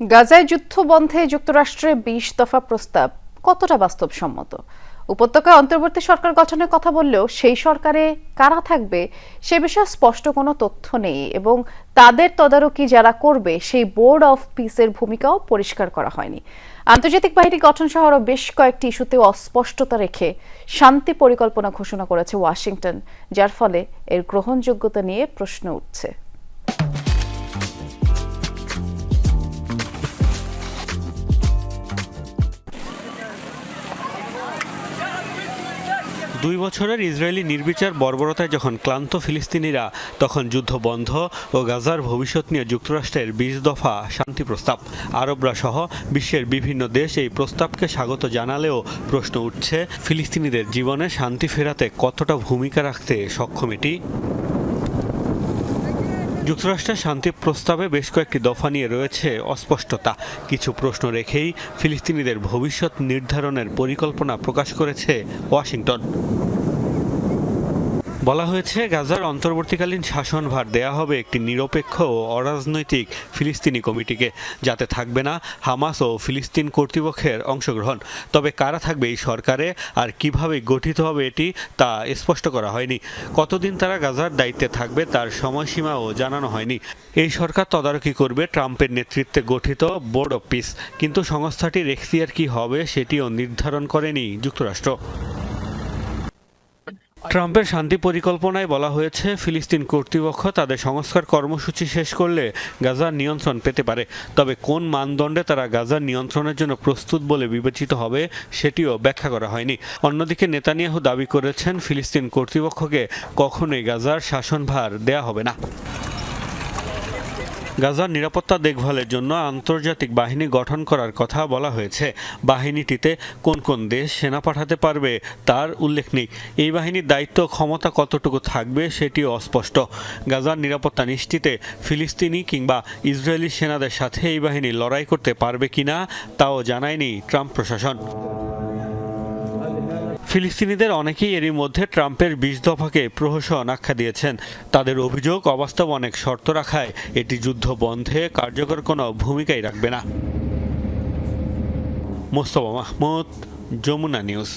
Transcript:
গাজায় যুদ্ধ বন্ধে যুক্তরাষ্ট্রের বিশ দফা প্রস্তাব, কতটা বাস্তবসম্মত? উপত্যকায় অন্তর্বর্তী সরকার গঠনের কথা বললেও সেই সরকারে কারা থাকবে সে বিষয়ে স্পষ্ট কোনো তথ্য নেই এবং তাদের তদারকি যারা করবে সেই বোর্ড অফ পিসের ভূমিকাও পরিষ্কার করা হয়নি। আন্তর্জাতিক বাহিনী গঠন সহ আরও বেশ কয়েকটি ইস্যুতে অস্পষ্টতা রেখে শান্তি পরিকল্পনা ঘোষণা করেছে ওয়াশিংটন, যার ফলে এর গ্রহণযোগ্যতা নিয়ে প্রশ্ন উঠছে। দুই বছরের ইসরায়েলি নির্বিচার বর্বরতায় যখন ক্লান্ত ফিলিস্তিনিরা, তখন যুদ্ধ বন্ধ ও গাজার ভবিষ্যৎ নিয়ে যুক্তরাষ্ট্রের বিশ দফা শান্তি প্রস্তাব। আরবরা সহ বিশ্বের বিভিন্ন দেশ এই প্রস্তাবকে স্বাগত জানালেও প্রশ্ন উঠছে, ফিলিস্তিনিদের জীবনে শান্তি ফেরাতে কতটা ভূমিকা রাখতে সক্ষম এটি? যুক্তরাষ্ট্রের শান্তি প্রস্তাবে বেশ কয়েকটি দফা নিয়ে রয়েছে অস্পষ্টতা। কিছু প্রশ্ন রেখেই ফিলিস্তিনিদের ভবিষ্যৎ নির্ধারণের পরিকল্পনা প্রকাশ করেছে ওয়াশিংটন। বলা হয়েছে, গাজার অন্তর্বর্তীকালীন শাসনভার দেয়া হবে একটি নিরপেক্ষ ও অরাজনৈতিক ফিলিস্তিনি কমিটিকে, যাতে থাকবে না হামাস ও ফিলিস্তিন কর্তৃপক্ষের অংশগ্রহণ। তবে কারা থাকবে এই সরকারে আর কীভাবে গঠিত হবে এটি, তা স্পষ্ট করা হয়নি। কতদিন তারা গাজার দায়িত্বে থাকবে তার সময়সীমাও জানানো হয়নি। এই সরকার তদারকি করবে ট্রাম্পের নেতৃত্বে গঠিত বোর্ড অফ পিস। কিন্তু সংস্থাটির এখতিয়ার কি হবে সেটিও নির্ধারণ করেনি যুক্তরাষ্ট্র। ট্রাম্পের শান্তি পরিকল্পনায় বলা হয়েছে, ফিলিস্তিন কর্তৃপক্ষ তাদের সংস্কার কর্মসূচি শেষ করলে গাজার নিয়ন্ত্রণ পেতে পারে। তবে কোন মানদণ্ডে তারা গাজার নিয়ন্ত্রণের জন্য প্রস্তুত বলে বিবেচিত হবে, সেটিও ব্যাখ্যা করা হয়নি। অন্যদিকে নেতানিয়াহু দাবি করেছেন, ফিলিস্তিন কর্তৃপক্ষকে কখনোই গাজার শাসনভার দেয়া হবে না। গাজার নিরাপত্তা দেখভালের জন্য আন্তর্জাতিক বাহিনী গঠন করার কথা বলা হয়েছে। বাহিনীটিতে কোন কোন দেশ সেনা পাঠাতে পারবে তার উল্লেখ নেই। এই বাহিনীর দায়িত্ব ক্ষমতা কতটুকু থাকবে সেটিও অস্পষ্ট। গাজার নিরাপত্তা নিশ্চিতে ফিলিস্তিনি কিংবা ইসরায়েলি সেনাদের সাথে এই বাহিনী লড়াই করতে পারবে কিনা, তাও জানায়নি ট্রাম্প প্রশাসন। ফিলিস্তিনিদের অনেকেই এরই মধ্যে ট্রাম্পের বিশ দফাকে প্রহসন আখ্যা দিয়েছেন। তাদের অভিযোগ, অবাস্তব অনেক শর্ত রাখায় এটি যুদ্ধ বন্ধে কার্যকর কোনো ভূমিকাই রাখবে না। মোস্তফা মাহমুদ, যমুনা নিউজ।